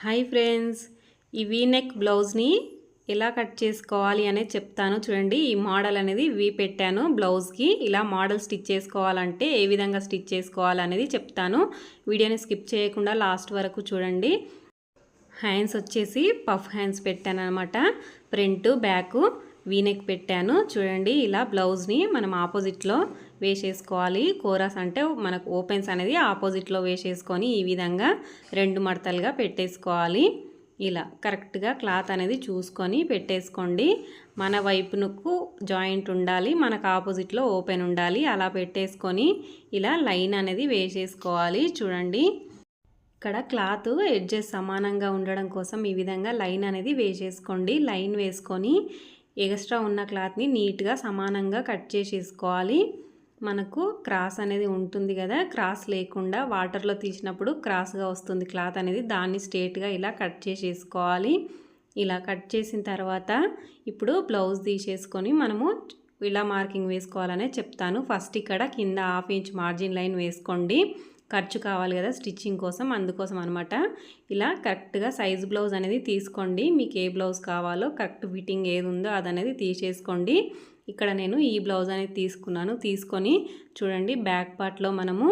Hi friends ఈ V-neck బ్లౌజ్ని ఎలా కట్ చేసుకోవాలి అనేది చెప్తాను. చూడండి ఈ మోడల్ అనేది వీ పెట్టాను. బ్లౌజ్కి ఇలా మోడల్ స్టిచ్ చేసుకోవాలంటే ఏ విధంగా స్టిచ్ చేసుకోవాలనేది చెప్తాను. వీడియోని స్కిప్ చేయకుండా లాస్ట్ వరకు చూడండి. హ్యాండ్స్ వచ్చేసి పఫ్ హ్యాండ్స్ పెట్టాను అనమాట ఫ్రంట్ బ్యాక్ వీనెక్ పెట్టాను. చూడండి ఇలా బ్లౌజ్ని మనం ఆపోజిట్లో వేసేసుకోవాలి. కోరాస్ అంటే మనకు ఓపెన్స్ అనేది ఆపోజిట్లో వేసేసుకొని ఈ విధంగా రెండు మడతలుగా పెట్టేసుకోవాలి. ఇలా కరెక్ట్గా క్లాత్ అనేది చూసుకొని పెట్టేసుకోండి. మన వైపునకు జాయింట్ ఉండాలి. మనకు ఆపోజిట్లో ఓపెన్ ఉండాలి. అలా పెట్టేసుకొని ఇలా లైన్ అనేది వేసేసుకోవాలి. చూడండి. ఇక్కడ క్లాత్ ఎడ్జెస్ సమానంగా ఉండడం కోసం ఈ విధంగా లైన్ అనేది వేసేసుకోండి. లైన్ వేసుకొని ఎక్స్ట్రా ఉన్న క్లాత్ని నీట్గా సమానంగా కట్ చేసేసుకోవాలి. మనకు క్రాస్ అనేది ఉంటుంది కదా క్రాస్ లేకుండా వాటర్లో తీసినప్పుడు క్రాస్గా వస్తుంది క్లాత్ అనేది దాన్ని స్ట్రేట్గా ఇలా కట్ చేసేసుకోవాలి. ఇలా కట్ చేసిన తర్వాత ఇప్పుడు బ్లౌజ్ తీసేసుకొని మనము ఇలా మార్కింగ్ వేసుకోవాలనే చెప్తాను. ఫస్ట్ ఇక్కడ కింద హాఫ్ ఇంచ్ మార్జిన్ లైన్ వేసుకోండి. ఖర్చు కావాలి కదా స్టిచ్చింగ్ కోసం అందుకోసం అనమాట ఇలా కరెక్ట్గా సైజ్ బ్లౌజ్ అనేది తీసుకోండి. మీకు ఏ బ్లౌజ్ కావాలో కరెక్ట్ ఫిట్టింగ్ ఏది ఉందో అదనేది తీసేసుకోండి. ఇక్కడ నేను ఈ బ్లౌజ్ అనేది తీసుకున్నాను. తీసుకొని చూడండి బ్యాక్ పార్ట్లో మనము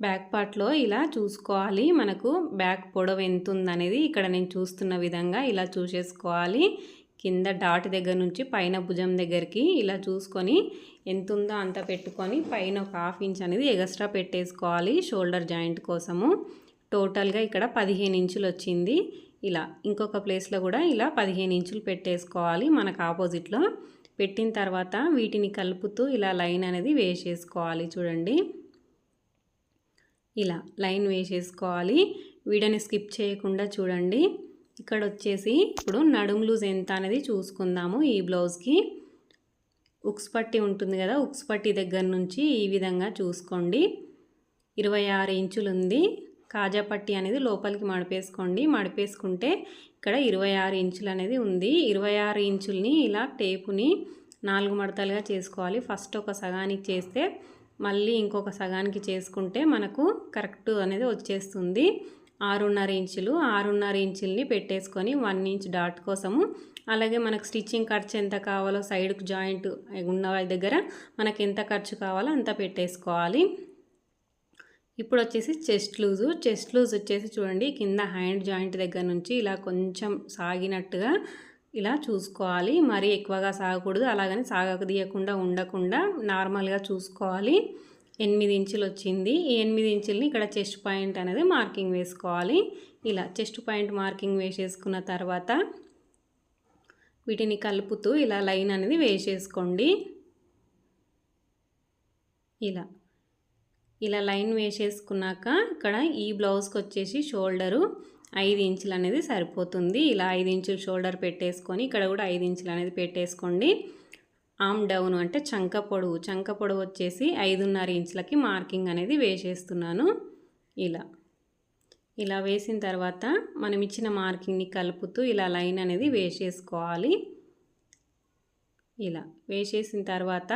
బ్యాక్ పార్ట్లో ఇలా చూసుకోవాలి. మనకు బ్యాక్ పొడవు ఎంత ఉందనేది ఇక్కడ నేను చూస్తున్న విధంగా ఇలా చూసేసుకోవాలి. కింద డాట్ దగ్గర నుంచి పైన భుజం దగ్గరికి ఇలా చూసుకొని ఎంత ఉందో అంత పెట్టుకొని పైన ఒక హాఫ్ ఇంచ్ అనేది ఎగస్ట్రా పెట్టేసుకోవాలి షోల్డర్ జాయింట్ కోసము. టోటల్గా ఇక్కడ పదిహేను ఇంచులు వచ్చింది. ఇలా ఇంకొక ప్లేస్లో కూడా ఇలా పదిహేను ఇంచులు పెట్టేసుకోవాలి మనకు ఆపోజిట్లో. పెట్టిన తర్వాత వీటిని కలుపుతూ ఇలా లైన్ అనేది వేసేసుకోవాలి చూడండి. ఇలా లైన్ వేసేసుకోవాలి. వీడియోని స్కిప్ చేయకుండా చూడండి. ఇక్కడ వచ్చేసి ఇప్పుడు నడుము లూజ్ ఎంత అనేది చూసుకుందాము ఈ బ్లౌజ్కి. ఉక్స్ పట్టి ఉంటుంది కదా ఉక్స్ పట్టి దగ్గర నుంచి ఈ విధంగా చూసుకోండి. ఇరవై ఆరు ఇంచులు ఉంది కాజా పట్టి అనేది లోపలికి మడిపేసుకోండి. మడిపేసుకుంటే ఇక్కడ ఇరవై ఆరు ఇంచులు అనేది ఉంది. ఇరవై ఆరు ఇంచుల్ని ఇలా టేపుని నాలుగు మడతలుగా చేసుకోవాలి. ఫస్ట్ ఒక సగానికి చేస్తే మళ్ళీ ఇంకొక సగానికి చేసుకుంటే మనకు కరెక్ట్ అనేది వచ్చేస్తుంది. ఆరున్నర ఇంచులు ఆరున్నర ఇంచుల్ని పెట్టేసుకొని వన్ ఇంచ్ డాట్ కోసము. అలాగే మనకు స్టిచ్చింగ్ ఖర్చు ఎంత కావాలో సైడ్కి జాయింట్ ఉన్న దగ్గర మనకు ఎంత ఖర్చు కావాలో అంత పెట్టేసుకోవాలి. ఇప్పుడు వచ్చేసి చెస్ట్ లూజు. చెస్ట్ లూజ్ వచ్చేసి చూడండి కింద హ్యాండ్ జాయింట్ దగ్గర నుంచి ఇలా కొంచెం సాగినట్టుగా ఇలా చూసుకోవాలి. మరీ ఎక్కువగా సాగకూడదు అలాగని సాగదీయకుండా ఉండకుండా నార్మల్గా చూసుకోవాలి. ఎనిమిది ఇంచులు వచ్చింది. ఈ ఎనిమిది ఇంచుల్ని ఇక్కడ చెస్ట్ పాయింట్ అనేది మార్కింగ్ వేసుకోవాలి. ఇలా చెస్ట్ పాయింట్ మార్కింగ్ వేసేసుకున్న తర్వాత వీటిని కలుపుతూ ఇలా లైన్ అనేది వేసేసుకోండి. ఇలా ఇలా లైన్ వేసేసుకున్నాక ఇక్కడ ఈ బ్లౌజ్కి వచ్చేసి షోల్డరు ఐదు ఇంచులు అనేది సరిపోతుంది. ఇలా ఐదు ఇంచులు షోల్డర్ పెట్టేసుకొని ఇక్కడ కూడా ఐదు ఇంచులు అనేది పెట్టేసుకోండి. ఆమ్ డౌన్ అంటే చంక పొడవు. చంక పొడవు వచ్చేసి ఐదున్నర ఇంచులకి మార్కింగ్ అనేది వేసేస్తున్నాను. ఇలా. ఇలా వేసిన తర్వాత మనం ఇచ్చిన మార్కింగ్ని కలుపుతూ ఇలా లైన్ అనేది వేసేసుకోవాలి. ఇలా. వేసేసిన తర్వాత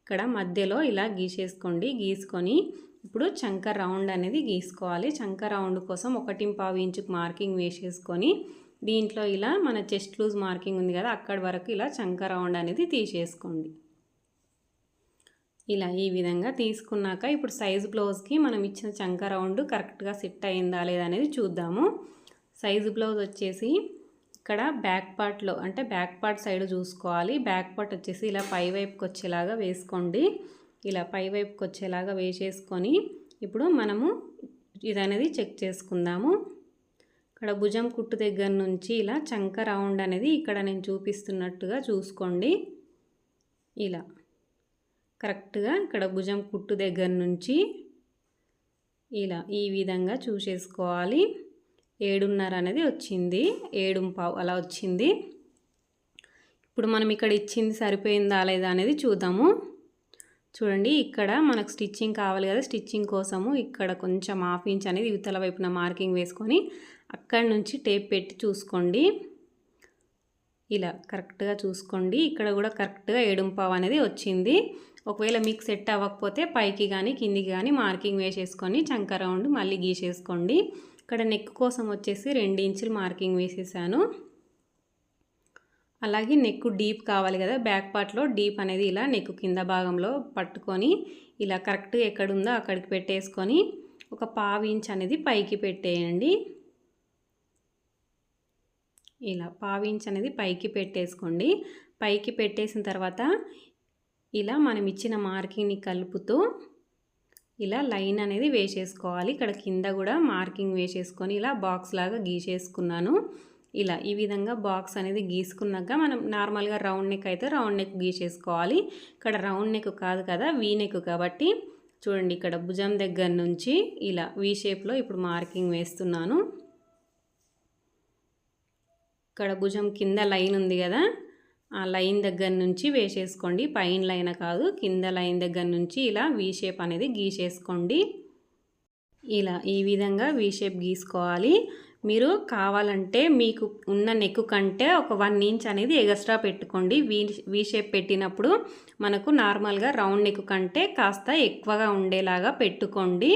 ఇక్కడ మధ్యలో ఇలా గీసేసుకోండి. గీసుకొని ఇప్పుడు చంక రౌండ్ అనేది గీసుకోవాలి. చంక రౌండ్ కోసం ఒకటి పావు ఇంచుకు మార్కింగ్ వేసేసుకొని దీంట్లో ఇలా మన చెస్ట్ లూజ్ మార్కింగ్ ఉంది కదా అక్కడి వరకు ఇలా చంక రౌండ్ అనేది తీసేసుకోండి. ఇలా ఈ విధంగా తీసుకున్నాక ఇప్పుడు సైజు బ్లౌజ్కి మనం ఇచ్చిన చంక రౌండ్ కరెక్ట్గా సెట్ అయిందా లేదా అనేది చూద్దాము. సైజు బ్లౌజ్ వచ్చేసి ఇక్కడ బ్యాక్ పార్ట్లో అంటే బ్యాక్ పార్ట్ సైడ్ చూసుకోవాలి. బ్యాక్ పార్ట్ వచ్చేసి ఇలా పై వైపుకి వచ్చేలాగా వేసుకోండి. ఇలా పై వైపుకి వచ్చేలాగా వేసేసుకొని ఇప్పుడు మనము ఇది అనేది చెక్ చేసుకుందాము. ఇక్కడ భుజం కుట్టు దగ్గర నుంచి ఇలా చంక రౌండ్ అనేది ఇక్కడ నేను చూపిస్తున్నట్టుగా చూసుకోండి. ఇలా. కరెక్ట్గా ఇక్కడ భుజం కుట్టు దగ్గర నుంచి ఇలా ఈ విధంగా చూసేసుకోవాలి. ఏడున్నర అనేది వచ్చింది. ఏడు పావు అలా వచ్చింది. ఇప్పుడు మనం ఇక్కడ ఇచ్చింది సరిపోయిందా లేదా అనేది చూద్దాము. చూడండి ఇక్కడ మనకు స్టిచ్చింగ్ కావాలి కదా స్టిచ్చింగ్ కోసము ఇక్కడ కొంచెం హాఫ్ ఇంచ్ అనేది ఇవతల వైపున మార్కింగ్ వేసుకొని అక్కడి నుంచి టేప్ పెట్టి చూసుకోండి. ఇలా కరెక్ట్గా చూసుకోండి. ఇక్కడ కూడా కరెక్ట్గా ఏడుంపావు అనేది వచ్చింది. ఒకవేళ మీకు సెట్ అవ్వకపోతే పైకి కానీ కిందికి కానీ మార్కింగ్ వేసేసుకొని చంక రౌండ్ మళ్ళీ గీసేసుకోండి. ఇక్కడ నెక్ కోసం వచ్చేసి రెండు ఇంచులు మార్కింగ్ వేసేసాను. అలాగే నెక్ డీప్ కావాలి కదా బ్యాక్ పార్ట్లో డీప్ అనేది ఇలా నెక్ కింద భాగంలో పట్టుకొని ఇలా కరెక్ట్గా ఎక్కడుందో అక్కడికి పెట్టేసుకొని ఒక పావు ఇంచ్ అనేది పైకి పెట్టేయండి. ఇలా పావు అనేది పైకి పెట్టేసుకోండి. పైకి పెట్టేసిన తర్వాత ఇలా మనం ఇచ్చిన మార్కింగ్ని కలుపుతూ ఇలా లైన్ అనేది వేసేసుకోవాలి. ఇక్కడ కింద కూడా మార్కింగ్ వేసేసుకొని ఇలా బాక్స్ లాగా గీసేసుకున్నాను. ఇలా ఈ విధంగా బాక్స్ అనేది గీసుకున్నాక మనం నార్మల్గా రౌండ్ నెక్ అయితే రౌండ్ నెక్ గీసేసుకోవాలి. ఇక్కడ రౌండ్ నెక్ కాదు కదా వీ నెక్ కాబట్టి చూడండి ఇక్కడ భుజం దగ్గర నుంచి ఇలా వీ షేప్లో ఇప్పుడు మార్కింగ్ వేస్తున్నాను. ఇక్కడ భుజం కింద లైన్ ఉంది కదా ఆ లైన్ దగ్గర నుంచి వేసేసుకోండి. పైన లైన్ కాదు కింద లైన్ దగ్గర నుంచి ఇలా వీ షేప్ అనేది గీసేసుకోండి. ఇలా ఈ విధంగా వీ షేప్ గీసుకోవాలి. మీరు కావాలంటే మీకు ఉన్న నెక్ కంటే ఒక వన్ ఇంచ్ అనేది ఎగస్ట్రా పెట్టుకోండి. వీ వీ షేప్ పెట్టినప్పుడు మనకు నార్మల్గా రౌండ్ నెక్ కంటే కాస్త ఎక్కువగా ఉండేలాగా పెట్టుకోండి.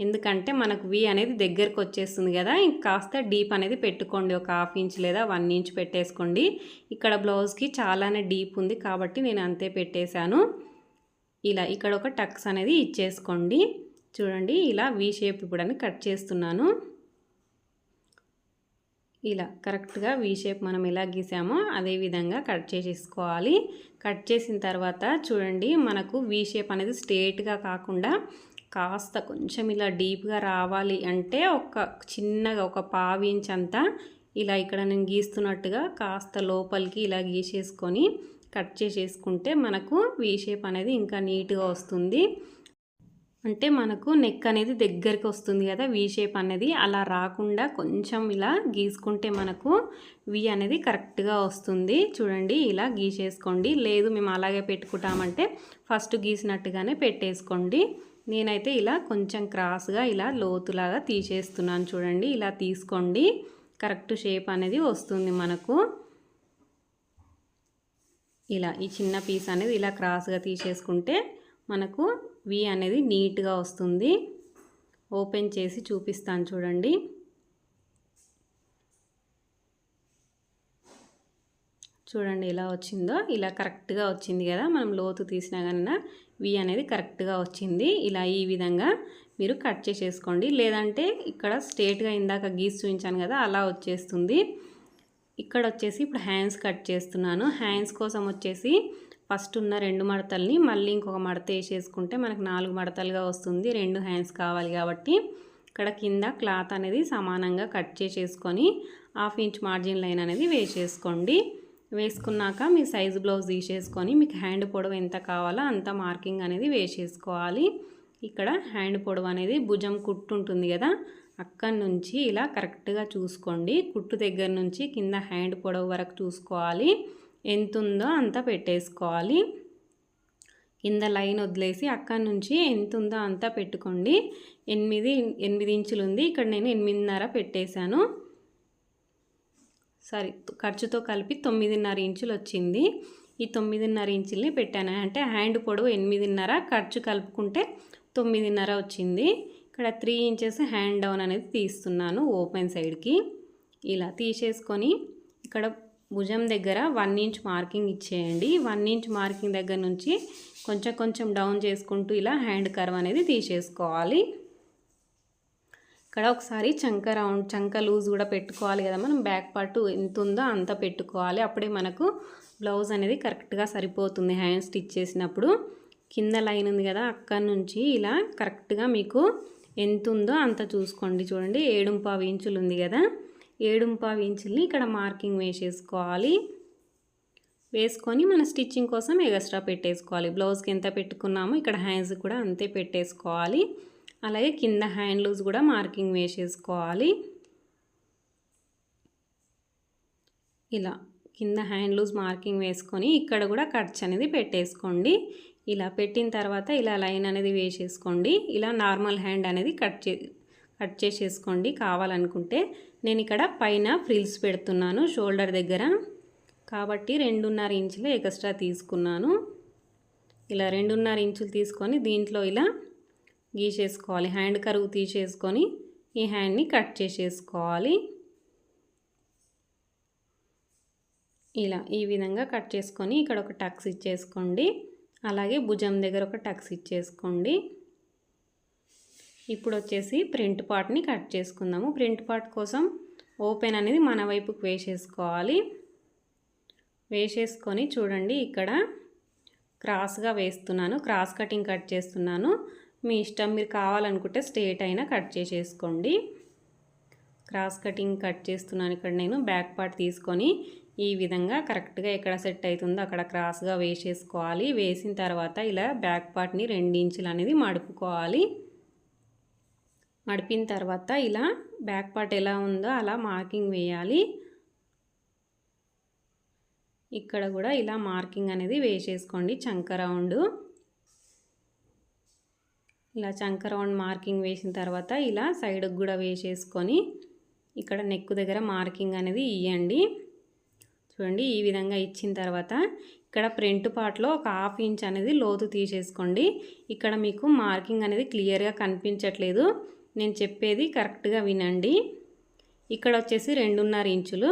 ఎందుకంటే మనకు వి అనేది దగ్గరకు వచ్చేస్తుంది కదా. కాస్త డీప్ అనేది పెట్టుకోండి. ఒక హాఫ్ ఇంచ్ లేదా వన్ ఇంచ్ పెట్టేసుకోండి. ఇక్కడ బ్లౌజ్కి చాలానే డీప్ ఉంది కాబట్టి నేను అంతే పెట్టేశాను. ఇలా ఇక్కడ ఒక టక్స్ అనేది ఇచ్చేసుకోండి. చూడండి ఇలా వి షేప్ ఇప్పుడు కట్ చేస్తున్నాను. ఇలా కరెక్ట్గా వీ షేప్ మనం ఎలా గీసామో అదే విధంగా కట్ చేసేసుకోవాలి. కట్ చేసిన తర్వాత చూడండి మనకు వీ షేప్ అనేది స్ట్రేట్గా కాకుండా కాస్త కొంచెం ఇలా డీప్గా రావాలి అంటే ఒక చిన్నగా ఒక పావు ఇంచ్ అంతా ఇలా ఇక్కడ నేను గీస్తున్నట్టుగా కాస్త లోపలికి ఇలా గీసేసుకొని కట్ చేసేసుకుంటే మనకు వీ షేప్ అనేది ఇంకా నీట్గా వస్తుంది. అంటే మనకు నెక్ అనేది దగ్గరికి వస్తుంది కదా వీ షేప్ అనేది అలా రాకుండా కొంచెం ఇలా గీసుకుంటే మనకు వి అనేది కరెక్ట్గా వస్తుంది. చూడండి ఇలా గీసేసుకోండి. లేదు మేము అలాగే పెట్టుకుంటామంటే ఫస్ట్ గీసినట్టుగానే పెట్టేసుకోండి. నేనైతే ఇలా కొంచెం క్రాస్గా ఇలా లోతులాగా తీసేస్తున్నాను చూడండి. ఇలా తీసుకోండి. కరెక్ట్ షేప్ అనేది వస్తుంది మనకు. ఇలా ఈ చిన్న పీస్ అనేది ఇలా క్రాస్గా తీసేసుకుంటే మనకు వి అనేది నీట్గా వస్తుంది. ఓపెన్ చేసి చూపిస్తాను చూడండి. చూడండి ఎలా వచ్చిందో. ఇలా కరెక్ట్గా వచ్చింది కదా. మనం లోతు తీసినా కన్నా వి అనేది కరెక్ట్గా వచ్చింది. ఇలా ఈ విధంగా మీరు కట్ చేసేసుకోండి. లేదంటే ఇక్కడ స్ట్రేట్గా ఇందాక గీసి చూపించాను కదా అలా వచ్చేస్తుంది. ఇక్కడ వచ్చేసి ఇప్పుడు హ్యాండ్స్ కట్ చేస్తున్నాను. హ్యాండ్స్ కోసం వచ్చేసి ఫస్ట్ ఉన్న రెండు మడతల్ని మళ్ళీ ఇంకొక మడత వేసేసుకుంటే మనకు నాలుగు మడతలుగా వస్తుంది. రెండు హ్యాండ్స్ కావాలి కాబట్టి ఇక్కడ కింద క్లాత్ అనేది సమానంగా కట్ చేసేసుకొని హాఫ్ ఇంచ్ మార్జిన్ లైన్ అనేది వేసేసుకోండి. వేసుకున్నాక మీ సైజు బ్లౌజ్ తీసేసుకొని మీకు హ్యాండ్ పొడవు ఎంత కావాలో అంత మార్కింగ్ అనేది వేసేసుకోవాలి. ఇక్కడ హ్యాండ్ పొడవు అనేది భుజం కుట్టు ఉంటుంది కదా అక్కడి నుంచి ఇలా కరెక్ట్గా చూసుకోండి. కుట్టు దగ్గర నుంచి కింద హ్యాండ్ పొడవు వరకు చూసుకోవాలి. ఎంత ఉందో అంత పెట్టేసుకోవాలి. కింద లైన్ వదిలేసి అక్కడి నుంచి ఎంత ఉందో అంత పెట్టుకోండి. ఎనిమిది ఎనిమిది ఇంచులు ఉంది. ఇక్కడ నేను ఎనిమిదిన్నర పెట్టేశాను. సారీ ఖర్చుతో కలిపి తొమ్మిదిన్నర ఇంచులు వచ్చింది ఈ తొమ్మిదిన్నర ఇంచుల్ని పెట్టాను. అంటే హ్యాండ్ పొడవు ఎనిమిదిన్నర ఖర్చు కలుపుకుంటే తొమ్మిదిన్నర వచ్చింది. ఇక్కడ త్రీ ఇంచెస్ హ్యాండ్ డౌన్ అనేది తీస్తున్నాను ఓపెన్ సైడ్కి. ఇలా తీసేసుకొని ఇక్కడ భుజం దగ్గర వన్ ఇంచ్ మార్కింగ్ ఇచ్చేయండి. వన్ ఇంచ్ మార్కింగ్ దగ్గర నుంచి కొంచెం కొంచెం డౌన్ చేసుకుంటూ ఇలా హ్యాండ్ కర్వ్ అనేది తీసేసుకోవాలి. ఇక్కడ ఒకసారి చంక రౌండ్ చంక లూజ్ కూడా పెట్టుకోవాలి కదా మనం. బ్యాక్ పార్ట్ ఎంత ఉందో అంత పెట్టుకోవాలి. అప్పుడే మనకు బ్లౌజ్ అనేది కరెక్ట్గా సరిపోతుంది. హ్యాండ్ స్టిచ్ చేసినప్పుడు కింద లైన్ ఉంది కదా అక్కడి నుంచి ఇలా కరెక్ట్గా మీకు ఎంత ఉందో అంత చూసుకోండి. చూడండి ఏడుంపావు ఇంచులు ఉంది కదా. ఏడుంపావు ఇంచుల్ని ఇక్కడ మార్కింగ్ వేసేసుకోవాలి. వేసుకొని మన స్టిచ్చింగ్ కోసం ఎగస్ట్రా పెట్టేసుకోవాలి. బ్లౌజ్కి ఎంత పెట్టుకున్నామో ఇక్కడ హ్యాండ్స్ కూడా అంతే పెట్టేసుకోవాలి. అలాగే కింద హ్యాండ్ లూజ్ కూడా మార్కింగ్ వేసేసుకోవాలి. ఇలా కింద హ్యాండ్ లూజ్ మార్కింగ్ వేసుకొని ఇక్కడ కూడా కట్స్ అనేది పెట్టేసుకోండి. ఇలా పెట్టిన తర్వాత ఇలా లైన్ అనేది వేసేసుకోండి. ఇలా నార్మల్ హ్యాండ్ అనేది కట్ చే కట్ చేసేసుకోండి కావాలనుకుంటే. నేను ఇక్కడ పైన ఫ్రిల్స్ పెడుతున్నాను షోల్డర్ దగ్గర. కాబట్టి రెండున్నర ఇంచులు ఎక్స్ట్రా తీసుకున్నాను. ఇలా రెండున్నర ఇంచులు తీసుకొని దీంట్లో ఇలా గీసేసుకోవాలి. హ్యాండ్ కరువు తీసేసుకొని ఈ హ్యాండ్ని కట్ చేసేసుకోవాలి. ఇలా ఈ విధంగా కట్ చేసుకొని ఇక్కడ ఒక టక్స్ ఇచ్చేసుకోండి. అలాగే భుజం దగ్గర ఒక టక్స్ ఇచ్చేసుకోండి. ఇప్పుడు వచ్చేసి ప్రింట్ పార్ట్ని కట్ చేసుకుందాము. ప్రింట్ పార్ట్ కోసం ఓపెన్ అనేది మన వైపుకి వేసేసుకోవాలి. వేసేసుకొని చూడండి ఇక్కడ క్రాస్గా వేస్తున్నాను. క్రాస్ కటింగ్ కట్ చేస్తున్నాను. మీ ఇష్టం మీరు కావాలనుకుంటే స్ట్రేట్ అయినా కట్ చేసేసుకోండి. క్రాస్ కటింగ్ కట్ చేస్తున్నాను ఇక్కడ నేను బ్యాక్ పార్ట్ తీసుకొని ఈ విధంగా కరెక్ట్గా ఎక్కడ సెట్ అవుతుందో అక్కడ క్రాస్గా వేసేసుకోవాలి. వేసిన తర్వాత ఇలా బ్యాక్ పార్ట్ని రెండించులు అనేది మడుపుకోవాలి. మడిపిన తర్వాత ఇలా బ్యాక్ పార్ట్ ఎలా ఉందో అలా మార్కింగ్ వేయాలి. ఇక్కడ కూడా ఇలా మార్కింగ్ అనేది వేసేసుకోండి చంక రౌండ్. ఇలా చంక రౌండ్ మార్కింగ్ వేసిన తర్వాత ఇలా సైడ్కి కూడా వేసేసుకొని ఇక్కడ నెక్ దగ్గర మార్కింగ్ అనేది ఇవ్వండి చూడండి ఈ విధంగా ఇచ్చిన తర్వాత ఇక్కడ ఫ్రంట్ పార్ట్లో ఒక హాఫ్ ఇంచ్ అనేది లోతు తీసేసుకోండి. ఇక్కడ మీకు మార్కింగ్ అనేది క్లియర్గా కనిపించట్లేదు. నేను చెప్పేది కరెక్ట్గా వినండి. ఇక్కడ వచ్చేసి రెండున్నర ఇంచులు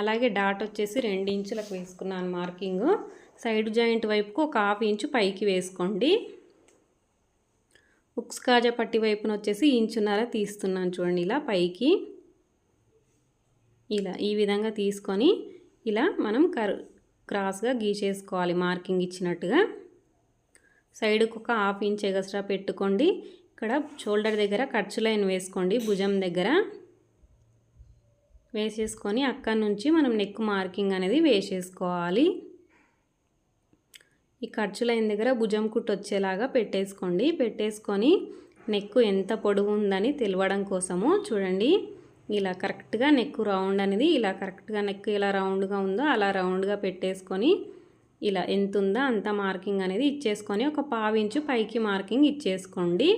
అలాగే డాట్ వచ్చేసి రెండు ఇంచులకు వేసుకున్నాను మార్కింగ్. సైడ్ జాయింట్ వైపుకు ఒక హాఫ్ ఇంచు పైకి వేసుకోండి. ఉక్స్ కాజా పట్టి వైపున వచ్చేసి ఇంచున్నర తీస్తున్నాను చూడండి ఇలా పైకి. ఇలా ఈ విధంగా తీసుకొని ఇలా మనం కర్ క్రాస్గా గీసేసుకోవాలి మార్కింగ్ ఇచ్చినట్టుగా. సైడ్కి ఒక హాఫ్ ఇంచ్ ఎగస్ట్రా పెట్టుకోండి. ఇక్కడ షోల్డర్ దగ్గర ఖర్చు లైన్ వేసుకోండి భుజం దగ్గర. వేసేసుకొని అక్కడి నుంచి మనం నెక్ మార్కింగ్ అనేది వేసేసుకోవాలి. ఈ ఖర్చు లైన్ దగ్గర భుజం కుట్టు వచ్చేలాగా పెట్టేసుకోండి. పెట్టేసుకొని నెక్ ఎంత పొడుగు ఉందని తెలవడం కోసము చూడండి. ఇలా కరెక్ట్గా నెక్ రౌండ్ అనేది ఇలా కరెక్ట్గా నెక్ ఇలా రౌండ్గా ఉందో అలా రౌండ్గా పెట్టేసుకొని ఇలా ఎంత ఉందో అంత మార్కింగ్ అనేది ఇచ్చేసుకొని ఒక పావించు పైకి మార్కింగ్ ఇచ్చేసుకోండి.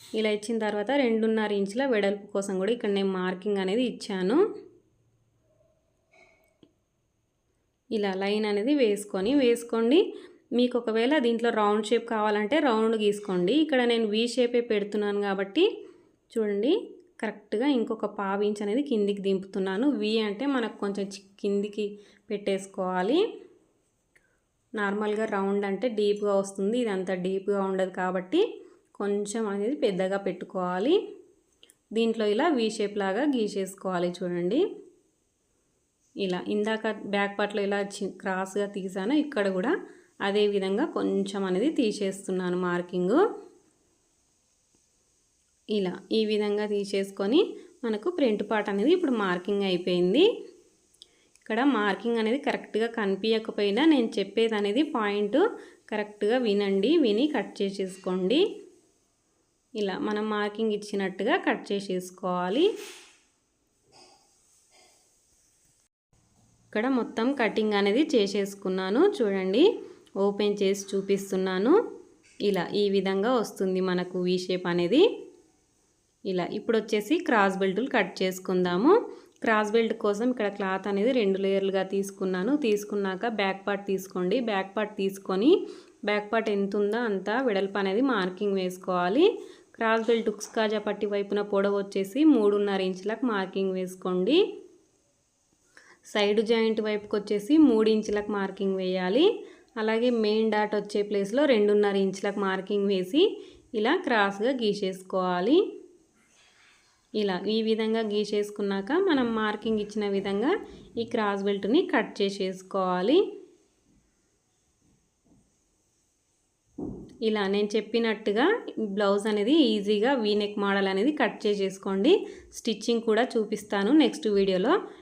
ఇలా ఇచ్చిన తర్వాత రెండున్నర ఇంచుల వెడల్పు కోసం కూడా ఇక్కడ నేను మార్కింగ్ అనేది ఇచ్చాను. ఇలా లైన్ అనేది వేసుకొని వేసుకోండి. మీకు ఒకవేళ దీంట్లో రౌండ్ షేప్ కావాలంటే రౌండ్ గీసుకోండి. ఇక్కడ నేను వీ షేపే పెడుతున్నాను కాబట్టి చూడండి కరెక్ట్గా ఇంకొక పావు ఇంచ్ అనేది కిందికి దింపుతున్నాను. వి అంటే మనకు కొంచెం కిందికి పెట్టేసుకోవాలి. నార్మల్గా రౌండ్ అంటే డీప్గా వస్తుంది. ఇది అంత డీప్గా ఉండదు కాబట్టి కొంచెం అనేది పెద్దగా పెట్టుకోవాలి. దీంట్లో ఇలా వీ షేప్ లాగా గీసేసుకోవాలి చూడండి. ఇలా ఇందాక బ్యాక్ పార్ట్లో ఇలా క్రాస్గా తీసాను ఇక్కడ కూడా అదే విధంగా కొంచెం అనేది తీసేస్తున్నాను మార్కింగు. ఇలా ఈ విధంగా తీసేసుకొని మనకు ప్రింట్ పార్ట్ అనేది ఇప్పుడు మార్కింగ్ అయిపోయింది. ఇక్కడ మార్కింగ్ అనేది కరెక్ట్గా కనిపించకపోయినా నేను చెప్పేది అనేది పాయింట్ కరెక్ట్గా వినండి విని కట్ చేసేసుకోండి. ఇలా మనం మార్కింగ్ ఇచ్చినట్టుగా కట్ చేసేసుకోవాలి. ఇక్కడ మొత్తం కటింగ్ అనేది చేసేసుకున్నాను. చూడండి ఓపెన్ చేసి చూపిస్తున్నాను. ఇలా ఈ విధంగా వస్తుంది మనకు వీ షేప్ అనేది. ఇలా ఇప్పుడు వచ్చేసి క్రాస్ బెల్టులు కట్ చేసుకుందాము. క్రాస్ బెల్ట్ కోసం ఇక్కడ క్లాత్ అనేది రెండు లేయర్లుగా తీసుకున్నాను. తీసుకున్నాక బ్యాక్ పార్ట్ తీసుకోండి. బ్యాక్ పార్ట్ తీసుకొని బ్యాక్ పార్ట్ ఎంత ఉందో అంత వెడల్పు అనేది మార్కింగ్ వేసుకోవాలి. క్రాస్ బెల్ట్ ఉక్స్ కాజా పట్టి వైపున పొడవు వచ్చేసి మూడున్నర ఇంచులకు మార్కింగ్ వేసుకోండి. సైడ్ జాయింట్ వైపుకి వచ్చేసి మూడు ఇంచులకు మార్కింగ్ వేయాలి. అలాగే మెయిన్ డాట్ వచ్చే ప్లేస్లో రెండున్నర ఇంచులకు మార్కింగ్ వేసి ఇలా క్రాస్గా గీసేసుకోవాలి. ఇలా ఈ విధంగా గీసేసుకున్నాక మనం మార్కింగ్ ఇచ్చిన విధంగా ఈ క్రాస్ బెల్ట్ని కట్ చేసేసుకోవాలి. ఇలా నేను చెప్పినట్టుగా బ్లౌజ్ అనేది ఈజీగా వీనెక్ మోడల్ అనేది కట్ చేసేసుకోండి. స్టిచ్చింగ్ కూడా చూపిస్తాను నెక్స్ట్ వీడియోలో.